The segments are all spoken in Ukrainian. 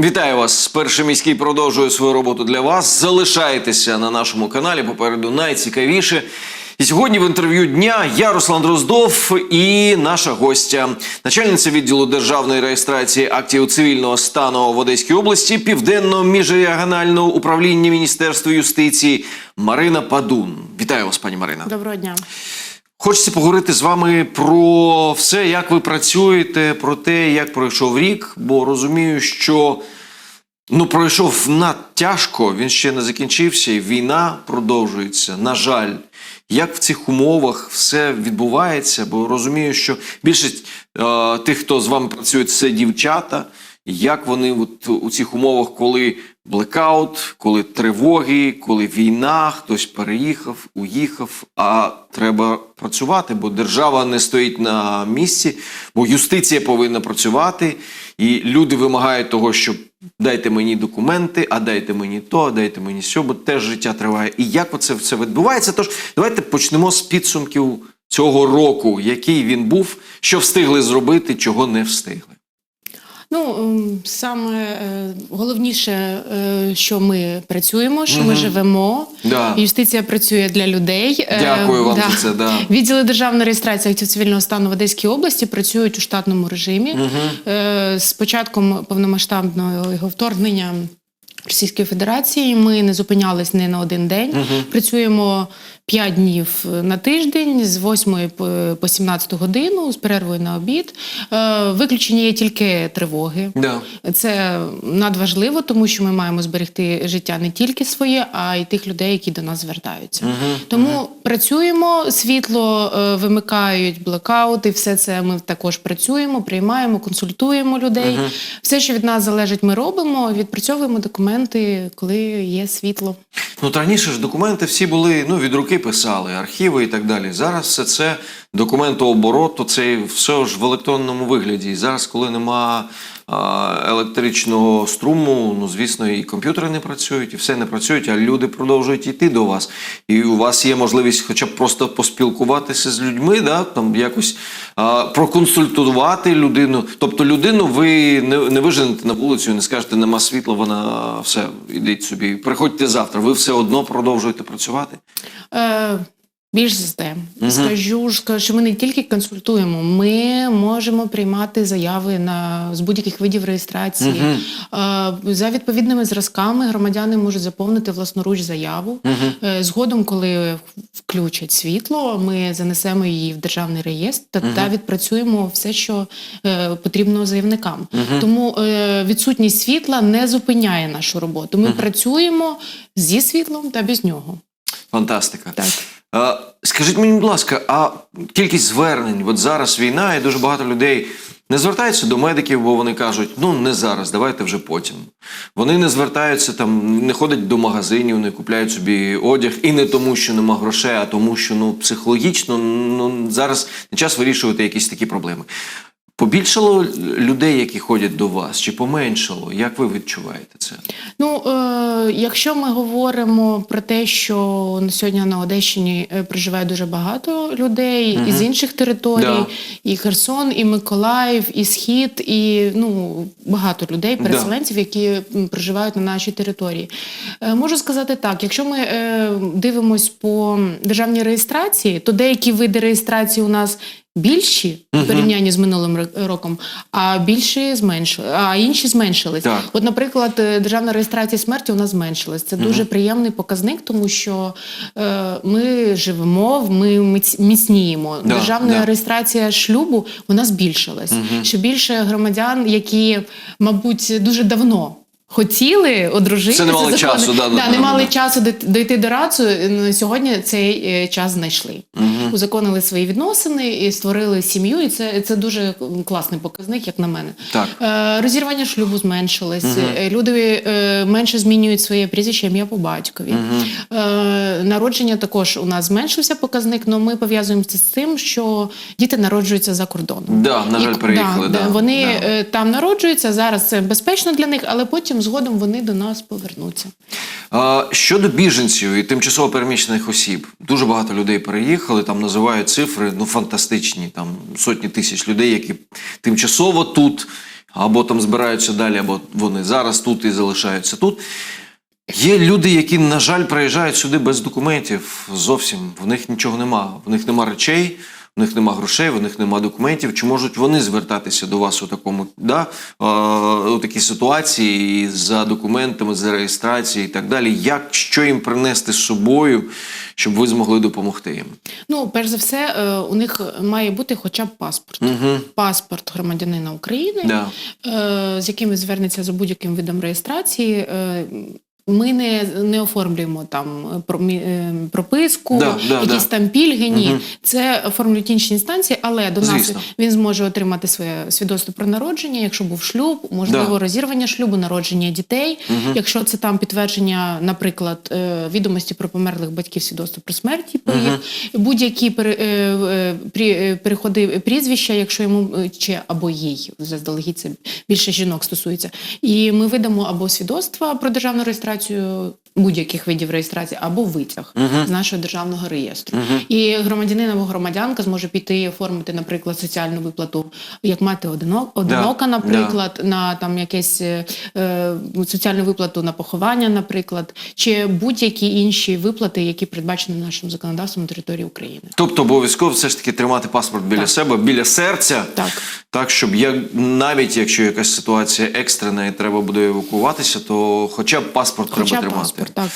Вітаю вас. Перший міський продовжує свою роботу для вас. Залишайтеся на нашому каналі. Попереду найцікавіше. І сьогодні в інтерв'ю дня я Руслан Дроздов і наша гостя, начальниця відділу державної реєстрації актів цивільного стану в Одеській області, південного міжрегіонального управління Міністерства юстиції Марина Падун. Вітаю вас, пані Марина. Доброго дня. Хочеться поговорити з вами про все, як ви працюєте, про те, як пройшов рік, бо розумію, що ну пройшов надтяжко, він ще не закінчився, і війна продовжується. На жаль, як в цих умовах все відбувається, бо розумію, що більшість е, тих, хто з вами працює, це дівчата. Як вони от у цих умовах, коли блекаут, коли тривоги, коли війна, хтось переїхав, уїхав, а треба працювати, бо держава не стоїть на місці, бо юстиція повинна працювати, і люди вимагають того, що дайте мені документи, а дайте мені то, а дайте мені сьо, бо теж життя триває. І як оце все відбувається? Тож давайте почнемо з підсумків цього року, який він був, що встигли зробити, чого не встигли. Ну ем, саме е, головніше, е, що ми працюємо, що ми живемо. Да. Юстиція працює для людей. Е, Дякую вам да. за це. Да. Відділи державної реєстрації актів цивільного стану в Одеській області працюють у штатному режимі. Угу. З початком повномасштабного його вторгнення Російської Федерації ми не зупинялись не на один день. Працюємо 5 днів на тиждень з 8 по- по 17 годину з перервою на обід. Е, Виключені є тільки тривоги. Да. Це надважливо, тому що ми маємо зберегти життя не тільки своє, а й тих людей, які до нас звертаються. Тому працюємо, світло е, вимикають, блекаути, все це ми також працюємо, приймаємо, консультуємо людей. Все, що від нас залежить, ми робимо, відпрацьовуємо документи, коли є світло. Ну, та раніше ж документи всі були ну, від руки писали, архіви і так далі. Зараз все це документооборот, то це все ж в електронному вигляді. І зараз, коли нема електричного струму, ну звісно, і комп'ютери не працюють, і все не працюють, а люди продовжують йти до вас. І у вас є можливість хоча б просто поспілкуватися з людьми, да? там якось а, проконсультувати людину. Тобто людину ви не, не виженете на вулицю не скажете, нема світла, вона все, ідіть собі, приходьте завтра. Ви все одно продовжуєте працювати. Е, більш за те, скажу, ж, скажу, що ми не тільки консультуємо, ми можемо приймати заяви на з будь-яких видів реєстрації. Е, за відповідними зразками громадяни можуть заповнити власноруч заяву. Е, згодом, коли включать світло, ми занесемо її в державний реєстр та, та відпрацюємо все, що е, потрібно заявникам. Тому е, відсутність світла не зупиняє нашу роботу. Ми працюємо зі світлом та без нього. Фантастика. Так. Скажіть мені, будь ласка, а кількість звернень, от зараз війна, і дуже багато людей не звертаються до медиків, бо вони кажуть, ну не зараз, давайте вже потім. Вони не звертаються там, не ходять до магазинів, не купляють собі одяг, і не тому, що нема грошей, а тому, що ну психологічно ну зараз не час вирішувати якісь такі проблеми. Побільшало людей, які ходять до вас, чи поменшало? Як ви відчуваєте це? Ну, е, якщо ми говоримо про те, що на сьогодні на Одещині е, проживає дуже багато людей із інших територій, Да. і Херсон, і Миколаїв, і Схід, і ну багато людей, Да. переселенців, які проживають на нашій території. Е, можу сказати так: якщо ми е, дивимось по державній реєстрації, то деякі види реєстрації у нас. Більші в порівнянні з минулим роком, а більші зменшили, а інші зменшились. Так. От, наприклад, е, державна реєстрація смерті у нас зменшилась. Це дуже приємний показник, тому що е, ми живемо, ми міць- міцніємо. Да, Державна да. реєстрація шлюбу вона збільшилась. Що більше громадян, які, мабуть, дуже давно. Хотіли одружитися, Це не мали закони- часу, да, да, да, не мали да. часу дойти- до рацу. е, Сьогодні цей е, час знайшли. Узаконили свої відносини і створили сім'ю. І це, це дуже класний показник, як на мене. Так. Е, Розірвання шлюбу зменшилось. Е, Люди е, менше змінюють своє прізвище ім'я по батькові. Е, Народження також у нас зменшився показник, але ми пов'язуємо це з тим, що діти народжуються за кордоном. Да, на жаль, І- переїхали, да, Вони да. е, там народжуються. Зараз це безпечно для них, але потім згодом вони до нас повернуться. Щодо біженців і тимчасово переміщених осіб, дуже багато людей переїхали. Там називають цифри ну фантастичні. Там сотні тисяч людей, які тимчасово тут. або там збираються далі, або вони зараз тут і залишаються тут. Є люди, які, на жаль, приїжджають сюди без документів зовсім. В них нічого нема. В них нема речей, в них нема грошей, в них нема документів. Чи можуть вони звертатися до вас у такому да, е, у такій ситуації за документами, за реєстрацією і так далі? Як що їм принести з собою, щоб ви змогли допомогти їм? Ну, перш за все, е, у них має бути хоча б паспорт. Угу. Паспорт громадянина України, Да. е, з яким звернеться за будь-яким видом реєстрації. Е, Ми не, не оформлюємо там про- е, прописку, Да, да, якісь да. там пільги. Ні, Мгм. це оформлюють інші інстанції, але до нас він зможе отримати своє свідоцтво про народження, якщо був шлюб, можливо, Да. розірвання шлюбу, народження дітей. Мгм. Якщо це там підтвердження, наприклад, е, відомості про померлих батьків, свідоцтво про смерть типу, Мгм. їх, будь-які е, е, е, переходи прізвища, якщо йому е, чи або їй заздалегідь це більше жінок стосується. І ми видамо або свідоцтва про державну реєстрацію to будь-яких видів реєстрації, або витяг Мгм. з нашого державного реєстру. Мгм. І громадянин або громадянка зможе піти і оформити, наприклад, соціальну виплату, як мати одино- одинока, Да, наприклад, на там якесь е, е, соціальну виплату на поховання, наприклад, чи будь-які інші виплати, які передбачені нашим законодавством на території України. Тобто обов'язково все ж таки тримати паспорт біля Так. себе, біля серця. Так. Так, щоб як навіть якщо якась ситуація екстрена і треба буде евакуватися, то хоча б паспорт Хоча треба б тримати. Так.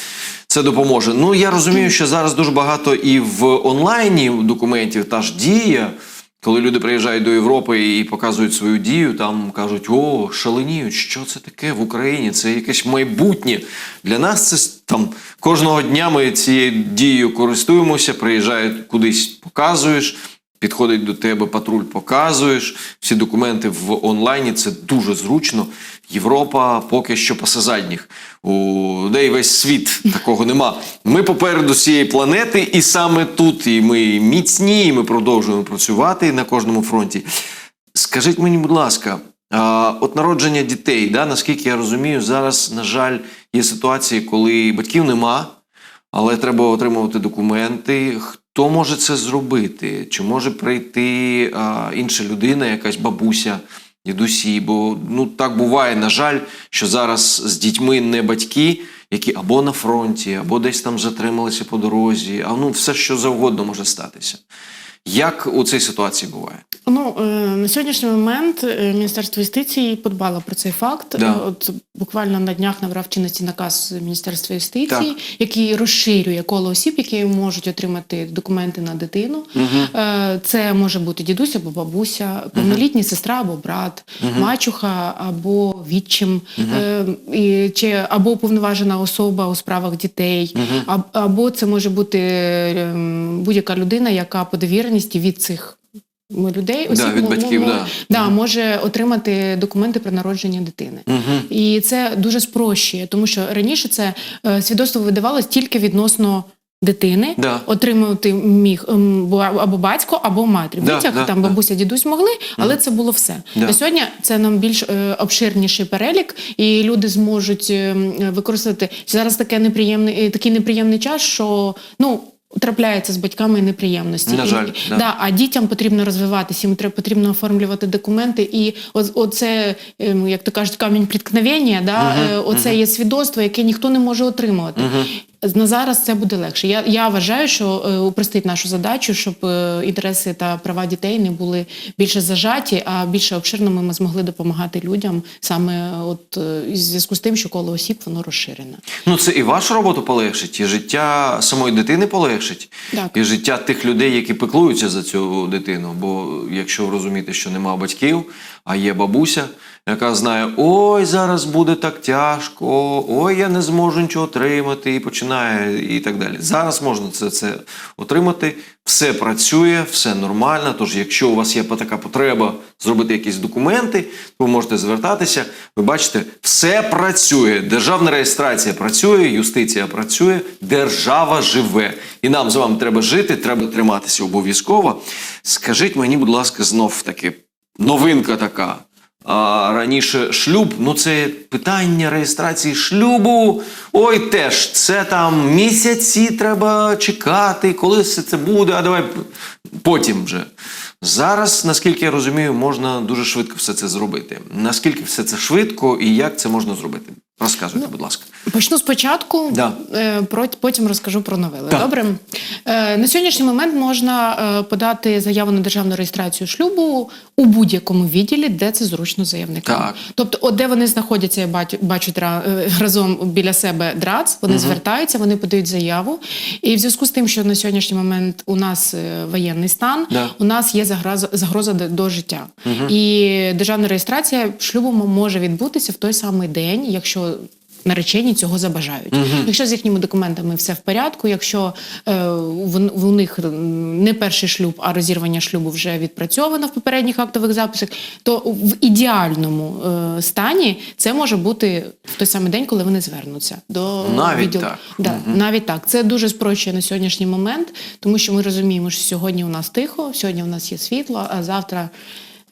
Це допоможе. Ну я розумію, що зараз дуже багато і в онлайні документів та ж дія. Коли люди приїжджають до Європи і показують свою дію, там кажуть: о, шаленіють, що це таке в Україні? Це якесь майбутнє. Для нас це там кожного дня ми цією дією користуємося, приїжджають кудись, показуєш. Підходить до тебе патруль, показуєш всі документи в онлайні. Це дуже зручно. Європа поки що пасе задніх. У де й весь світ такого нема. Ми попереду цієї планети, і саме тут і ми міцні, і ми продовжуємо працювати на кожному фронті. Скажіть мені, будь ласка, от народження дітей, да, наскільки я розумію, зараз, на жаль, є ситуації, коли батьків нема, але треба отримувати документи. Хто може це зробити? Чи може прийти а, інша людина, якась бабуся, дідусі? Бо ну так буває, на жаль, що зараз з дітьми не батьки, які або на фронті, або десь там затрималися по дорозі, а ну все що завгодно може статися. Як у цій ситуації буває? Ну е, на сьогоднішній момент е, Міністерство юстиції подбало про цей факт. Да. Е, От буквально на днях набрав чинності наказ Міністерства юстиції, Так. який розширює коло осіб, які можуть отримати документи на дитину. Угу. Це може бути дідусь або бабуся, повнолітня сестра або брат, мачуха або відчим, і, чи або уповноважена особа у справах дітей, аб- або це може бути ем, будь-яка людина, яка по довіреності від цих. Людей Да, від батьків, мо- да. да, може отримати документи про народження дитини. Угу. І це дуже спрощує, тому що раніше це е, свідоцтво видавалось тільки відносно дитини, Да. отримувати міг або батько, або матір. Да, Витяг да, там да. бабуся, дідусь могли, але це було все. Да. На сьогодні це нам більш е, обширніший перелік, і люди зможуть е, використати зараз таке неприємний, е, такий неприємний час, що ну. Трапляється з батьками неприємності. На І- да. да, а дітям потрібно розвиватися, їм треба потрібно оформлювати документи. І оце, ем, як то кажуть, камінь приткновення, да, е, оце є свідоцтво, яке ніхто не може отримувати. На зараз це буде легше. Я, я вважаю, що е, упростить нашу задачу, щоб е, інтереси та права дітей не були більше зажаті, а більше обширними ми змогли допомагати людям саме от е, зв'язку з тим, що коло осіб воно розширене. Ну, це і вашу роботу полегшить, і життя самої дитини полегшить, Так. і життя тих людей, які пеклуються за цю дитину. Бо якщо розуміти, що нема батьків, а є бабуся, яка знає, ой, зараз буде так тяжко, ой, я не зможу нічого отримати, і починає і так далі. Зараз можна це, це отримати, все працює, все нормально. Тож, якщо у вас є така потреба зробити якісь документи, ви можете звертатися. Ви бачите, все працює. Державна реєстрація працює, юстиція працює, держава живе. І нам з вами треба жити, треба триматися обов'язково. Скажіть мені, будь ласка, знов таки новинка така. А раніше шлюб, ну це питання реєстрації шлюбу. Ой, теж це там місяці треба чекати, коли все це буде, а давай потім вже. Зараз, наскільки я розумію, можна дуже швидко все це зробити. Наскільки все це швидко і як це можна зробити? Розказуйте, будь ласка. Почну спочатку, Да. е, потім розкажу про новели. Так. Добре? Е, На сьогоднішній момент можна е, подати заяву на державну реєстрацію шлюбу у будь-якому відділі, де це зручно заявникам. Так. Тобто, от де вони знаходяться, я бачу, разом біля себе ДРАЦ, вони звертаються, вони подають заяву. І в зв'язку з тим, що на сьогоднішній момент у нас воєнний стан, Да. у нас є загроза, загроза до, життя. І державна реєстрація шлюбу може відбутися в той самий день, якщо. Наречені цього забажають. Якщо з їхніми документами все в порядку, якщо е, в, в- у них не перший шлюб, а розірвання шлюбу вже відпрацьовано в попередніх актових записах, то в ідеальному е, стані це може бути в той самий день, коли вони звернуться до Навіть відділу. так. Да, Навіть так. Це дуже спрощує на сьогоднішній момент, тому що ми розуміємо, що сьогодні у нас тихо, сьогодні у нас є світло, а завтра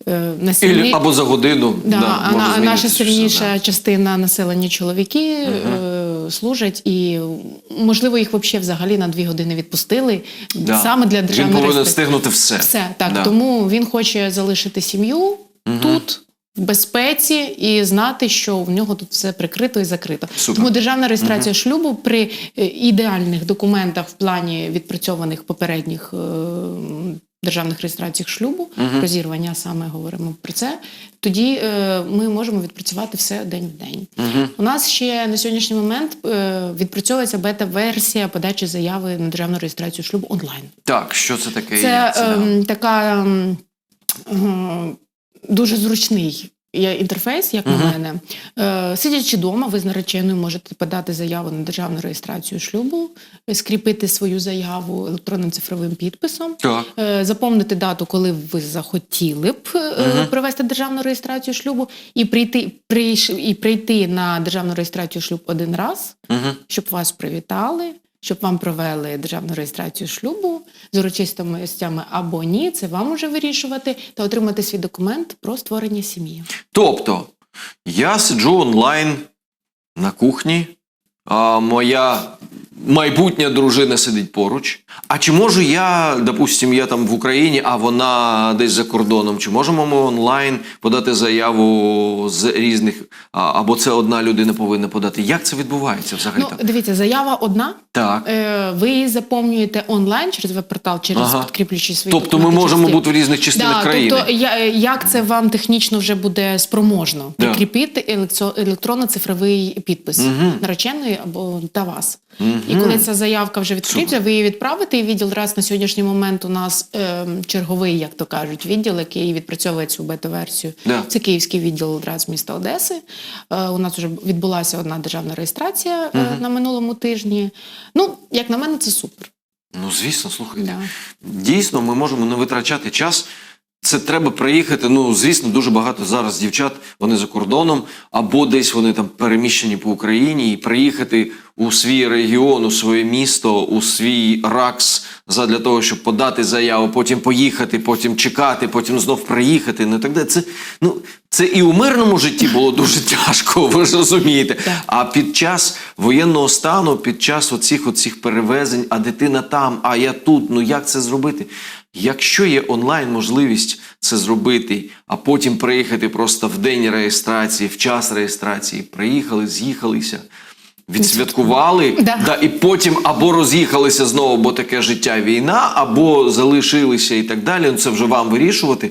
е, на Ілі, або за годину. Да, а, може на- а наша сильніша да. частина населення чоловіки е, служать, і можливо їх вообще взагалі на дві години відпустили Да. саме для Він державної повинен реєстрації. встигнути все. Все так, Да. тому він хоче залишити сім'ю тут. В безпеці і знати, що в нього тут все прикрито і закрито. Супер. Тому державна реєстрація шлюбу при е, ідеальних документах в плані відпрацьованих попередніх е, державних реєстраціях шлюбу, розірвання саме говоримо про це. Тоді е, ми можемо відпрацювати все день в день. У нас ще на сьогоднішній момент е, відпрацьовується бета-версія подачі заяви на державну реєстрацію шлюбу онлайн. Так, що це таке? Це, е, ем, така ем, е, дуже зручний. Є інтерфейс, як на мене. Е, сидячи вдома, ви з нареченою можете подати заяву на державну реєстрацію шлюбу, скріпити свою заяву електронним цифровим підписом, Так. е, заповнити дату, коли ви захотіли б е, провести державну реєстрацію шлюбу, і прийти, прийш, і прийти на державну реєстрацію шлюб один раз, Угу. щоб вас привітали, щоб вам провели державну реєстрацію шлюбу з урочистими гостями або ні, це вам уже вирішувати та отримати свій документ про створення сім'ї. Тобто, я сиджу онлайн на кухні, а моя майбутня дружина сидить поруч. А чи можу я, допустим, я там в Україні, а вона десь за кордоном, чи можемо ми онлайн подати заяву з різних, або це одна людина повинна подати? Як це відбувається взагалі? Ну, дивіться, заява одна. Так. Е, Ви її заповнюєте онлайн через веб-портал, через Ага. підкріплюючи свої Тобто ми можемо через бути в різних частинах Да, країни. Тобто, я- як це вам технічно вже буде спроможно Да. підкріпити електро- електронно-цифровий підпис нареченої або та вас. І коли ця заявка вже відкрита, ви її відправите, і відділ раз на сьогоднішній момент у нас ем, черговий, як то кажуть, відділ, який відпрацьовує цю бета-версію. Да. Це Київський відділ ДРАЦ міста Одеси. Е, у нас вже відбулася одна державна реєстрація е, на минулому тижні. Ну, як на мене, це супер. Ну, звісно, слухайте. Да. Дійсно, ми можемо не витрачати час. Це треба приїхати. Ну, звісно, дуже багато зараз дівчат вони за кордоном, або десь вони там переміщені по Україні, і приїхати у свій регіон, у своє місто, у свій РАКС задля того, щоб подати заяву, потім поїхати, потім чекати, потім знов приїхати. Ну так далі. Це ну це і у мирному житті було дуже тяжко, ви ж розумієте. А під час воєнного стану, під час оцих, оцих перевезень, а дитина там, а я тут. Ну як це зробити? Якщо є онлайн можливість це зробити, а потім приїхати просто в день реєстрації, в час реєстрації, приїхали, з'їхалися, відсвяткували, Да. да, і потім або роз'їхалися знову, бо таке життя війна, або залишилися і так далі. Ну, це вже вам вирішувати.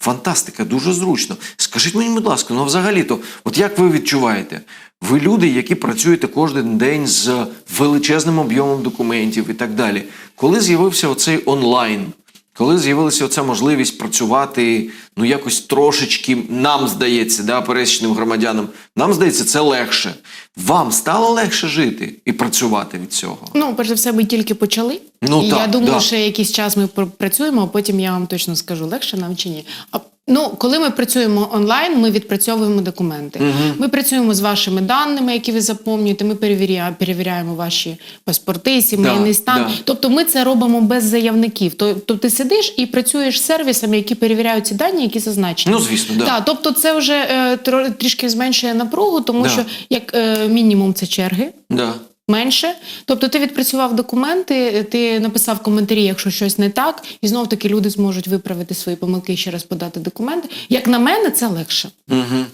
Фантастика, дуже зручно. Скажіть мені, будь ласка, ну взагалі-то, от як ви відчуваєте? Ви люди, які працюєте кожен день з величезним об'ємом документів і так далі. Коли з'явився оцей онлайн, коли з'явилася оця можливість працювати, ну якось трошечки, нам здається, да, пересічним громадянам, нам здається, це легше. Вам стало легше жити і працювати від цього? Ну, перш за все, ми тільки почали. Ну, і так, я думаю, да. що якийсь час ми працюємо, а потім я вам точно скажу, легше нам чи ні. А ну, коли ми працюємо онлайн, ми відпрацьовуємо документи. Ми працюємо з вашими даними, які ви заповнюєте. Ми перевіряємо, перевіряємо ваші паспорти, сімейний Да, стан. да. Тобто, ми це робимо без заявників. Тобто, ти сидиш і працюєш з сервісами, які перевіряють ці дані, які зазначені. Ну, звісно, да. Так, тобто, це вже е, трішки зменшує напругу, тому Да. що як е, мінімум це черги. Да. Менше, тобто ти відпрацював документи, ти написав коментарі, якщо щось не так, і знов таки люди зможуть виправити свої помилки і ще раз подати документи. Як на мене, це легше. Угу.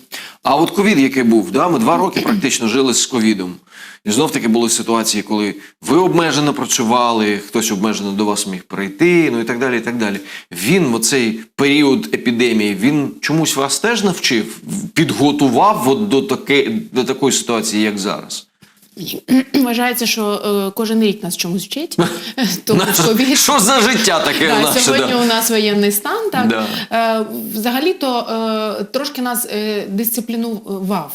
А от ковід, який був, да? ми два роки практично жили з ковідом. І знов таки були ситуації, коли ви обмежено працювали, хтось обмежено до вас міг прийти, ну і так далі. і так далі. Він, оцей період епідемії, він чомусь вас теж навчив, підготував от до, таке, до такої ситуації, як зараз. Вважається, що е, кожен рік нас чомусь вчить. Тому що від... Що за життя таке у Да, нас? сьогодні да? у нас воєнний стан, так Да. е, взагалі-то е, трошки нас е, дисциплінував,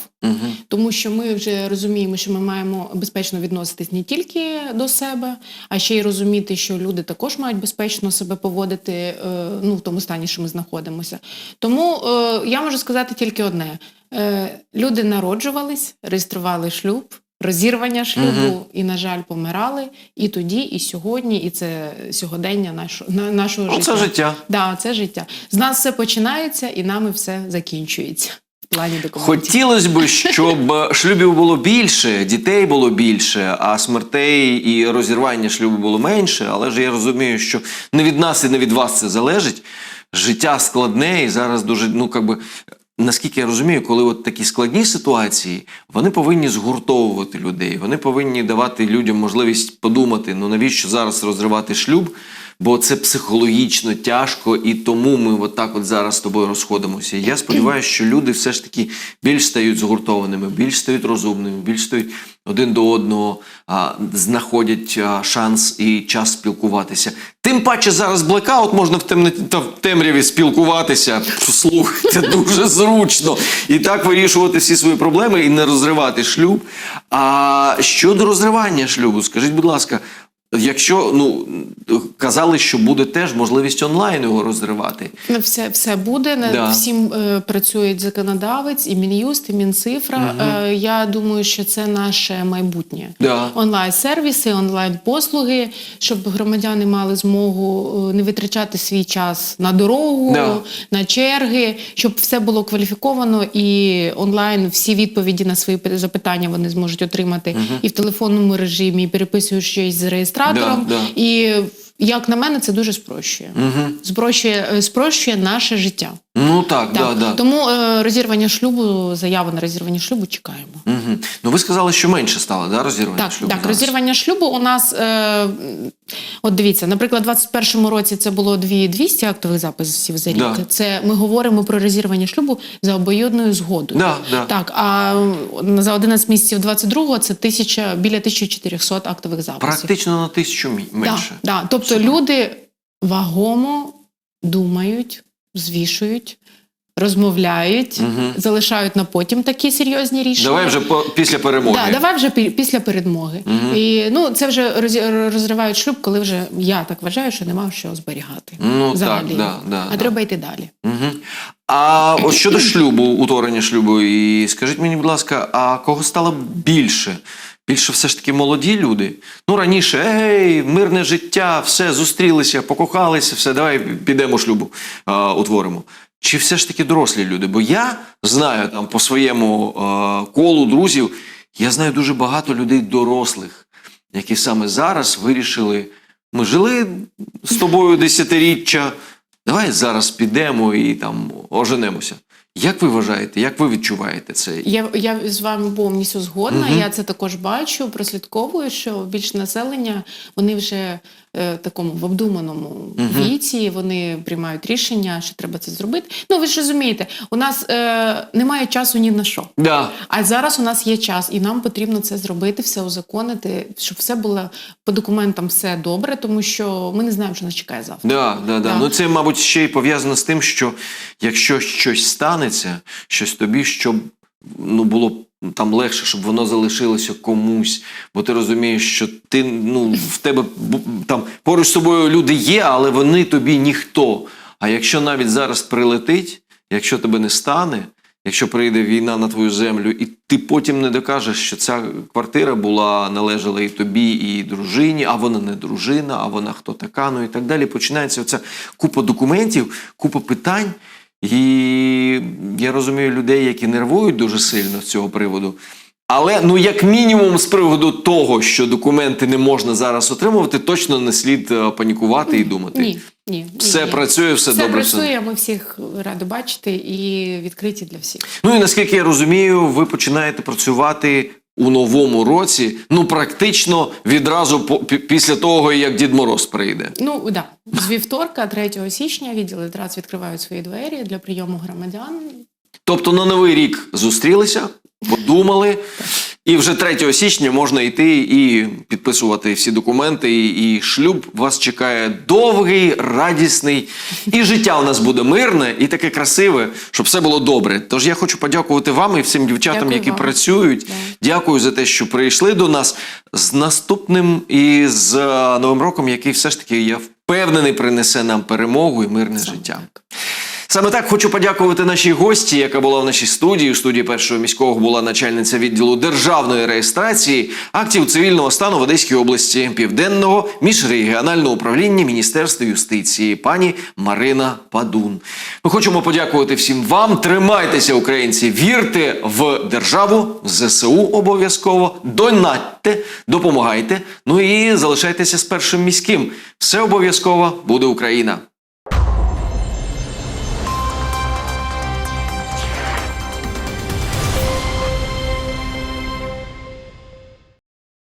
тому що ми вже розуміємо, що ми маємо безпечно відноситись не тільки до себе, а ще й розуміти, що люди також мають безпечно себе поводити е, ну, в тому стані, що ми знаходимося. Тому е, я можу сказати тільки одне: е, люди народжувались, реєстрували шлюб. Розірвання шлюбу і, на жаль, помирали і тоді, і сьогодні, і це сьогодення нашого, на- нашого Ну, життя. це життя. Да, це життя. З нас все починається, і нами все закінчується в плані документів. Хотілося б, щоб шлюбів було більше, дітей було більше, а смертей і розірвання шлюбу було менше. Але ж я розумію, що не від нас і не від вас це залежить. Життя складне і зараз дуже, ну как би. Наскільки я розумію, коли от такі складні ситуації, вони повинні згуртовувати людей, вони повинні давати людям можливість подумати, ну навіщо зараз розривати шлюб, бо це психологічно тяжко, і тому ми от так от зараз з тобою розходимося. Я сподіваюся, що люди все ж таки більш стають згуртованими, більш стають розумними, більш стають один до одного, а, знаходять а, шанс і час спілкуватися. Тим паче зараз блекаут можна в темноті та в темряві спілкуватися. Слухайте, дуже зручно. І так вирішувати всі свої проблеми і не розривати шлюб. А щодо розривання шлюбу, скажіть, будь ласка, якщо ну казали, що буде теж можливість онлайн його розривати. Ну, Все, все буде. Над Да. всім е, працюють законодавець, і Мін'юст, і Мінцифра. Е, я думаю, що це наше майбутнє. Да. Онлайн-сервіси, онлайн-послуги, щоб громадяни мали змогу е, не витрачати свій час на дорогу, Да. на черги, щоб все було кваліфіковано і онлайн всі відповіді на свої запитання вони зможуть отримати і в телефонному режимі, і переписуючись з реєстратором. Да, да. І як на мене, це дуже спрощує. Спрощує, е, спрощує наше життя. Ну так, Так. да, да. Тому е, розірвання шлюбу, заяву на розірвання шлюбу чекаємо. Угу. Ну ви сказали, що менше стало, да, розірвання Так, шлюбу? так, зараз? розірвання шлюбу у нас, е, от дивіться, наприклад, у 21-му році це було 2200 актових записів за рік. Да. Це ми говоримо про розірвання шлюбу за обоюдною згодою. Да, да. Так, а за 11 місяців 22-го це тисяча, біля 1400 актових записів. Практично на тисячу менше. Да, да. Тобто люди вагомо думають, звішують, розмовляють, Мгм. залишають на потім такі серйозні рішення. Давай вже по, після перемоги. Да, давай вже пі- після передмоги. Мгм. І ну це вже розі- розривають шлюб, коли вже я так вважаю, що нема що зберігати. Ну, так, да, да, а да. треба йти далі. Угу. А от щодо шлюбу, утворення шлюбу, і скажіть мені, будь ласка, а кого стало більше? Більше все ж таки молоді люди. Ну раніше, ей, мирне життя, все, зустрілися, покохалися, все, давай підемо шлюбу а, утворимо. Чи все ж таки дорослі люди? Бо я знаю там по своєму а, колу друзів, я знаю дуже багато людей дорослих, які саме зараз вирішили. Ми жили з тобою десятиріччя. Давай зараз підемо і там оженемося. Як ви вважаєте, як ви відчуваєте це? Я, я з вами повністю згодна. Угу. Я це також бачу, прослідковую, що більше населення вони вже е, такому в обдуманому Мгм. віці, вони приймають рішення, що треба це зробити. Ну ви ж розумієте, у нас е, немає часу ні на що. Да. А зараз у нас є час, і нам потрібно це зробити, все узаконити, щоб все було по документам все добре, тому що ми не знаємо, що нас чекає завтра. Да, да, да. Да. Ну це, мабуть, ще й пов'язано з тим, що якщо щось станеться, щось тобі, щоб ну, було б там легше, щоб воно залишилося комусь. Бо ти розумієш, що ти ну, в тебе там поруч з тобою люди є, але вони тобі ніхто. А якщо навіть зараз прилетить, якщо тебе не стане, якщо прийде війна на твою землю, і ти потім не докажеш, що ця квартира була належала і тобі, і дружині, а вона не дружина, а вона хто така, ну і так далі. Починається оця купа документів, купа питань. І я розумію людей, які нервують дуже сильно з цього приводу. Але ну як мінімум, з приводу того, що документи не можна зараз отримувати, точно не слід е, панікувати і думати. Ні, ні. Все ні. працює, все, Все добре. працює, ми всіх раді бачити і відкриті для всіх. Ну і наскільки я розумію, ви починаєте працювати у новому році, ну практично відразу після того, як Дід Мороз прийде. Ну да, з вівторка, 3 січня, відділи ТРАЦ відкривають свої двері для прийому громадян. Тобто на новий рік зустрілися, подумали, і вже 3 січня можна йти і підписувати всі документи. І, шлюб вас чекає довгий, радісний, і життя у нас буде мирне і таке красиве, щоб все було добре. Тож я хочу подякувати вам і всім дівчатам, Дякую які вам. працюють. Дякую за те, що прийшли до нас з наступним і з новим роком, який все ж таки я впевнений принесе нам перемогу і мирне життя. Саме так хочу подякувати нашій гості, яка була в нашій студії. У студії першого міського була начальниця відділу державної реєстрації актів цивільного стану в Одеській області Південного міжрегіонального управління Міністерства юстиції, пані Марина Падун. Ми хочемо подякувати всім вам. Тримайтеся, українці, вірте в державу, в ЗСУ обов'язково, донатьте, допомагайте. Ну і залишайтеся з першим міським. Все обов'язково буде Україна.